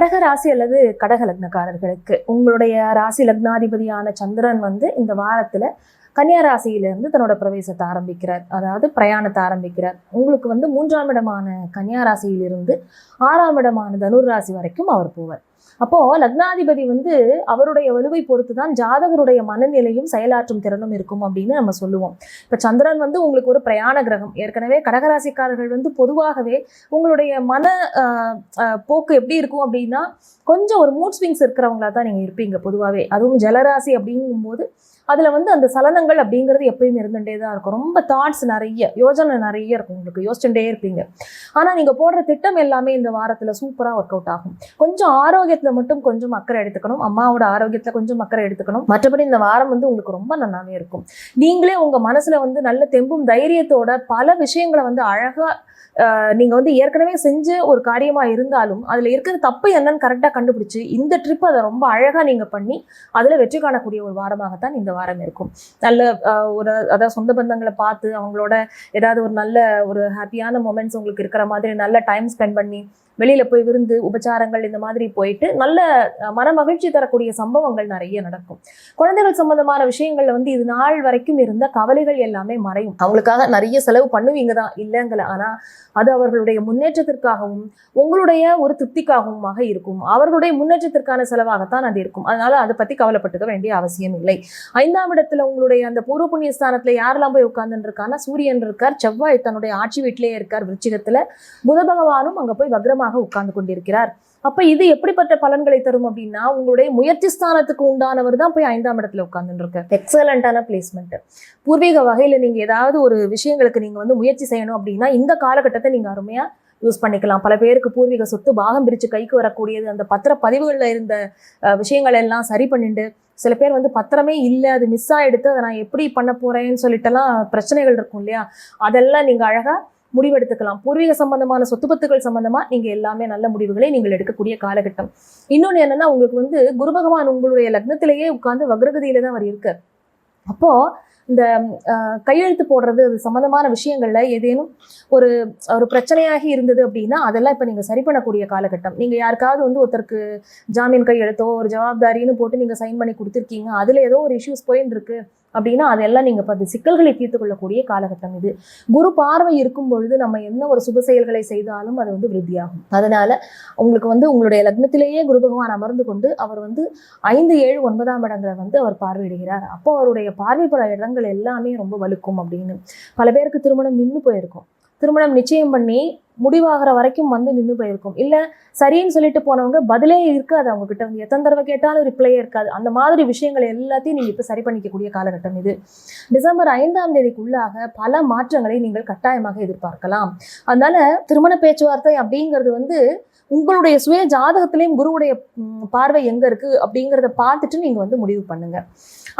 கடக ராசி அல்லது கடக லக்னக்காரர்களுக்கு உங்களுடைய ராசி லக்னாதிபதியான சந்திரன் வந்து இந்த வாரத்தில் கன்னியாராசியிலிருந்து தன்னோட பிரவேசத்தை ஆரம்பிக்கிறார். அதாவது பிரயாணத்தை ஆரம்பிக்கிறார். உங்களுக்கு வந்து மூன்றாம் இடமான கன்னியாராசியிலிருந்து ஆறாம் இடமான தனுர் ராசி வரைக்கும் அவர் போவார். அப்போ லக்னாதிபதி வந்து அவருடைய வலுவை பொறுத்து தான் ஜாதகருடைய மனநிலையும் செயலாற்றும் திறனும் இருக்கும் அப்படின்னு நம்ம சொல்லுவோம். இப்போ சந்திரன் வந்து உங்களுக்கு ஒரு பிரயாண கிரகம். ஏற்கனவே கடகராசிக்காரர்கள் வந்து பொதுவாகவே உங்களுடைய மன போக்கு எப்படி இருக்கும் அப்படின்னா கொஞ்சம் ஒரு மூட் ஸ்விங்ஸ் இருக்கிறவங்களா தான் நீங்கள் இருப்பீங்க பொதுவாகவே அதுவும் ஜலராசி அப்படிங்கும்போது அதில் வந்து அந்த சலனங்கள் அப்படிங்கிறது எப்பயுமே இருந்துகிட்டே தான் இருக்கும். ரொம்ப தாட்ஸ் நிறைய யோஜனை நிறைய இருக்கும் உங்களுக்கு. யோசிச்சுட்டே இருப்பீங்க. ஆனால் நீங்கள் போடுற திட்டம் எல்லாமே இந்த வாரத்தில் சூப்பராக ஒர்க் அவுட் ஆகும். கொஞ்சம் ஆரோக்கியத்தில் மட்டும் கொஞ்சம் அக்கறை எடுத்துக்கணும். அம்மாவோட ஆரோக்கியத்தில் கொஞ்சம் அக்கறை எடுத்துக்கணும். மற்றபடி இந்த வாரம் வந்து உங்களுக்கு ரொம்ப நல்லாவே இருக்கும். நீங்களே உங்கள் மனசில் வந்து நல்ல தெம்பும் தைரியத்தோட பல விஷயங்களை வந்து அழகாக நீங்கள் வந்து ஏற்கனவே செஞ்ச ஒரு காரியமாக இருந்தாலும் அதில் இருக்கிற தப்பு என்னன்னு கரெக்டாக கண்டுபிடிச்சி இந்த ட்ரிப் அதை ரொம்ப அழகாக நீங்கள் பண்ணி அதில் வெற்றி காணக்கூடிய ஒரு வாரமாகத்தான் இந்த வாரம் இருக்கும். நல்ல ஒரு அதாவது சொந்த பந்தங்களை பார்த்து அவங்களோட ஏதாவது ஒரு நல்ல ஒரு ஹாப்பியான மொமெண்ட்ஸ் உங்களுக்கு இருக்கிற மாதிரி நல்ல டைம் ஸ்பெண்ட் பண்ணி வெளியில போய் விருந்து உபச்சாரங்கள் இந்த மாதிரி போயிட்டு நல்ல மன மகிழ்ச்சி தரக்கூடிய சம்பவங்கள் நிறைய நடக்கும். குழந்தைகள் சம்பந்தமான விஷயங்கள்ல வந்து இது நாள் வரைக்கும் இருந்த கவலைகள் எல்லாமே மறையும். அவங்களுக்காக நிறைய செலவு பண்ணுவீங்க தான் இல்லைங்கள. ஆனா அது அவர்களுடைய முன்னேற்றத்திற்காகவும் உங்களுடைய ஒரு திருப்திக்காகவுமாக இருக்கும். அவர்களுடைய முன்னேற்றத்திற்கான செலவாகத்தான் அது இருக்கும். அதனால அதை பத்தி கவலைப்பட்டுக்க வேண்டிய அவசியம் இல்லை. ஐந்தாம் இடத்துல உங்களுடைய அந்த பூர்வ புண்ணிய ஸ்தானத்துல யாரெல்லாம் போய் உட்கார்ந்துட்டு இருக்கான்னா சூரியன் இருக்கார் செவ்வாய் தன்னுடைய ஆட்சி வீட்டிலேயே இருக்கார் விருச்சிகத்துல. புத பகவானும் அங்க போய் வக்ரமாக உட்கார்ந்து கொண்டிருக்கிறார். அப்ப இது எப்படிப்பட்ட பலன்களை தரும் அப்படின்னா உங்களுடைய முயற்சி ஸ்தானத்துக்கு உண்டானவர் தான் போய் ஐந்தாம் இடத்துல உட்கார்ந்துட்டு இருக்கார் எக்ஸலண்டான பிளேஸ்மெண்ட் பூர்வீக வகையில நீங்க ஏதாவது ஒரு விஷயங்களுக்கு நீங்க வந்து முயற்சி செய்யணும் அப்படின்னா இந்த காலகட்டத்தை நீங்க அருமையா யூஸ் பண்ணிக்கலாம். பல பேருக்கு பூர்வீக சொத்து பாகம் பிரிச்சு கைக்கு வரக்கூடியது அந்த பத்திர பதிவுகளில் இருந்த விஷயங்கள் எல்லாம் சரி பண்ணிட்டு சில பேர் வந்து பத்திரமே இல்லை அது மிஸ் ஆகிடுத்து அதை நான் எப்படி பண்ண போறேன்னு சொல்லிட்டுலாம் பிரச்சனைகள் இருக்கும் இல்லையா? அதெல்லாம் நீங்க அழகா முடிவெடுத்துக்கலாம். பூர்வீக சம்பந்தமான சொத்து பத்துக்கள் சம்பந்தமா நீங்க எல்லாமே நல்ல முடிவுகளை நீங்கள் எடுக்கக்கூடிய காலகட்டம். இன்னொன்று என்னன்னா உங்களுக்கு வந்து குரு பகவான் உங்களுடைய லக்னத்திலேயே உட்கார்ந்து வக்ரகதியில தான் அவர் இருக்கார். அப்போ இந்த கையெழுத்து போடுறது அது சம்மந்தமான விஷயங்களில் ஏதேனும் ஒரு ஒரு பிரச்சனையாகி இருந்தது அப்படின்னா அதெல்லாம் இப்போ நீங்கள் சரி பண்ணக்கூடிய காலகட்டம். நீங்கள் யாருக்காவது வந்து ஒருத்தருக்கு ஜாமீன் கையெழுத்தோ ஒரு ஜவாப்தாரின்னு போட்டு நீங்கள் சைன் பண்ணி கொடுத்துருக்கீங்க. அதில் ஏதோ ஒரு இஷ்யூஸ் போயின்னு இருக்குது அப்படின்னா அதெல்லாம் நீங்கள் இப்போ அந்த சிக்கல்களை தீர்த்து கொள்ளக்கூடிய காலகட்டம் இது. குரு பார்வை இருக்கும் பொழுது நம்ம என்ன ஒரு சுப செயல்களை செய்தாலும் அது வந்து விருத்தியாகும். அதனால உங்களுக்கு வந்து உங்களுடைய லக்னத்திலேயே குரு பகவான் அமர்ந்து கொண்டு அவர் வந்து ஐந்து ஏழு ஒன்பதாம் இடங்களை வந்து அவர் பார்வையிடுகிறார். அப்போ அவருடைய பார்வைப்பட இடங்கள் எல்லாமே ரொம்ப வலுக்கும் அப்படின்னு. பல பேருக்கு திருமணம் நின்று போயிருக்கும். திருமணம் நிச்சயம் பண்ணி முடிவாகிற வரைக்கும் வந்து நின்று போயிருக்கும். இல்லை சரின்னு சொல்லிட்டு போனவங்க பதிலே இருக்காது அவங்க கிட்ட. வந்து எத்தனை தடவை கேட்டாலும் ரிப்ளையே இருக்காது. அந்த மாதிரி விஷயங்கள் எல்லாத்தையும் நீங்கள் இப்போ சரி பண்ணிக்கக்கூடிய காலகட்டம் இது. டிசம்பர் ஐந்தாம் தேதிக்குள்ளாக பல மாற்றங்களை நீங்கள் கட்டாயமாக எதிர்பார்க்கலாம். அதனால திருமண பேச்சுவார்த்தை அப்படிங்கிறது வந்து உங்களுடைய சுய ஜாதகத்திலையும் குருவுடைய பார்வை எங்க இருக்கு அப்படிங்கிறத பார்த்துட்டு நீங்க வந்து முடிவு பண்ணுங்க.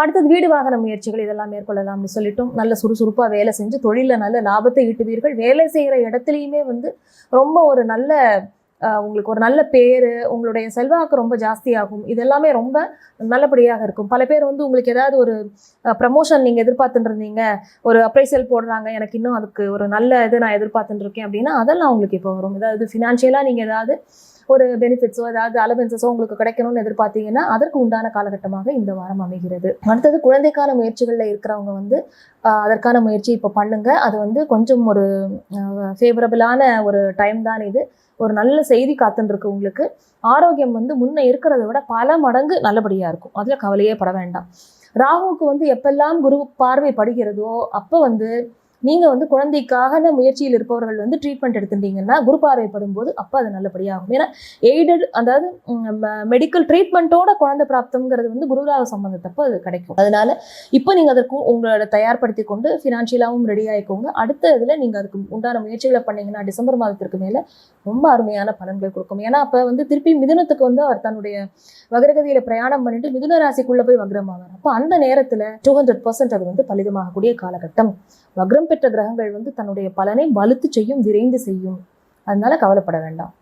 அடுத்தது வீடு வாகன முயற்சிகள் இதெல்லாம் மேற்கொள்ளலாம்னு சொல்லிட்டும் நல்ல சுறுசுறுப்பா வேலை செஞ்சு தொழில நல்ல லாபத்தை ஈட்டுவீர்கள். வேலை செய்யற இடத்துலையுமே வந்து ரொம்ப ஒரு நல்ல உங்களுக்கு ஒரு நல்ல பேர் உங்களுடைய செல்வாக்கு ரொம்ப ஜாஸ்தியாகும். இதெல்லாமே ரொம்ப நல்லபடியாக இருக்கும். பல பேர் வந்து உங்களுக்கு ஏதாவது ஒரு ப்ரமோஷன் நீங்கள் எதிர்பார்த்துட்டு இருந்தீங்க ஒரு அப்ரைசல் போடுறாங்க எனக்கு இன்னும் அதுக்கு ஒரு நல்ல இது நான் எதிர்பார்த்துட்டு இருக்கேன் அப்படின்னா அதெல்லாம் உங்களுக்கு இப்போ வரும். ஏதாவது ஃபினான்ஷியலாக நீங்கள் ஏதாவது ஒரு பெனிஃபிட்ஸோ ஏதாவது அலவென்சஸோ உங்களுக்கு கிடைக்கணும்னு எதிர்பார்த்தீங்கன்னா அதற்கு உண்டான காலகட்டமாக இந்த வாரம் அமைகிறது. அடுத்தது குழந்தைக்கான முயற்சிகளில் இருக்கிறவங்க வந்து அதற்கான முயற்சி இப்போ பண்ணுங்க. அது வந்து கொஞ்சம் ஒரு ஃபேவரபிளான ஒரு டைம் தான் இது. ஒரு நல்ல செய்தி காத்துன்னு உங்களுக்கு ஆரோக்கியம் வந்து முன்ன இருக்கிறத விட பல மடங்கு நல்லபடியாக இருக்கும். அதில் கவலையே பட வேண்டாம். ராகுவுக்கு வந்து எப்பெல்லாம் குரு பார்வை படுகிறதோ அப்போ வந்து நீங்கள் வந்து குழந்தைக்காக முயற்சியில் இருப்பவர்கள் வந்து ட்ரீட்மெண்ட் எடுத்துட்டீங்கன்னா குரு பார்வைப்படும் போது அப்போ அது நல்லபடியாகும் ஏன்னா எய்டட் அதாவது மெடிக்கல் ட்ரீட்மெண்ட்டோட குழந்தை பிராப்தம்ங்கிறது வந்து குருராக சம்பந்தத்தப்போ அது கிடைக்கும். அதனால இப்போ நீங்கள் அதற்கு உங்களோட தயார்படுத்தி கொண்டு ஃபினான்ஷியலாகவும் ரெடி ஆகிக்கோங்க அடுத்த இதில் நீங்கள் அதுக்கு உண்டான முயற்சிகளை பண்ணீங்கன்னா டிசம்பர் மாதத்திற்கு மேலே ரொம்ப அருமையான பலன்கள் கொடுக்கும். ஏன்னா அப்போ வந்து திருப்பி மிதுனத்துக்கு வந்து அவர் தன்னுடைய வகரகதியில் பிரயாணம் பண்ணிட்டு மிதுன ராசிக்குள்ளே போய் வக்ரமாவார். அப்போ அந்த நேரத்தில் டூ ஹண்ட்ரட் பர்சன்ட் அது வந்து பலிதமாகக்கூடிய காலகட்டம். வக்ரம் பெற்ற கிரகங்கள் வந்து தன்னுடைய பலனை வலுத்து செய்யும் விரைந்து செய்யும். அதனால கவலைப்பட வேண்டாம்.